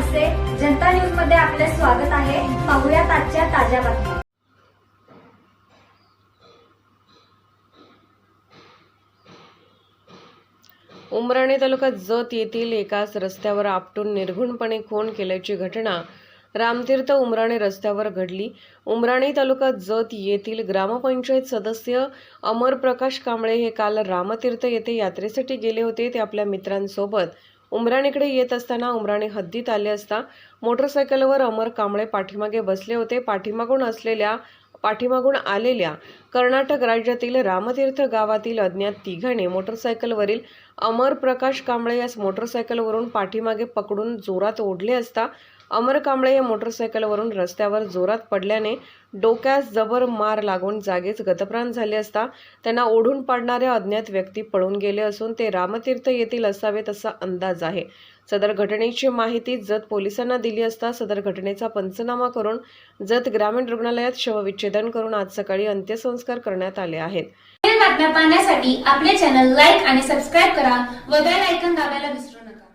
जनता न्यूजमध्ये आपले स्वागत आहे. पाहुयात आजच्या ताज्या बातम्या. उमराणे तालुक्यात जत येथील एकाच रस्त्यावर आपटून निर्घुणपणे खून केल्याची घटना रामतीर्थ उमराणे रस्त्यावर घडली. उमराणे तालुका जत येथील ग्रामपंचायत सदस्य अमर प्रकाश कांबळे हे काल रामतीर्थ येथे यात्रेसाठी गेले होते. ते आपल्या मित्रांसोबत उमराणीकडे येत असताना उमराणी हद्दीत आले असता मोटरसायकलवर अमर कांबळे पाठीमागे बसले होते. पाठीमागून असलेल्या पाठीमागून आलेल्या कर्नाटक राज्यातील रामतीर्थ गावातील अज्ञात तिघाने मोटरसायकलवरील अमर प्रकाश कांबळे यास मोटरसायकलवरून पाठीमागे पकडून जोरात ओढले असता अमर कांबळे या मोटरसायकलवरून रस्त्यावर जोरात पडल्याने डोक्यास जबर मार लागून जागीच गतप्राण झाले असता त्यांना ओढून पाडणाऱ्या अज्ञात व्यक्ती पळून गेले असून ते रामतीर्थ येथील असावेत असा अंदाज आहे. सदर घटनेची माहिती जत पोलिसांना दिली असता सदर घटनेचा पंचनामा करून जत ग्रामीण रुग्णालयात शवविच्छेदन करून आज सकाळी अंत्यसंस्कार करण्यात आले आहेत. बातम्या पाहण्यासाठी आपले चॅनल लाईक आणि सबस्क्राईब करा व बेल ऐकन दाबायला विसरू नका.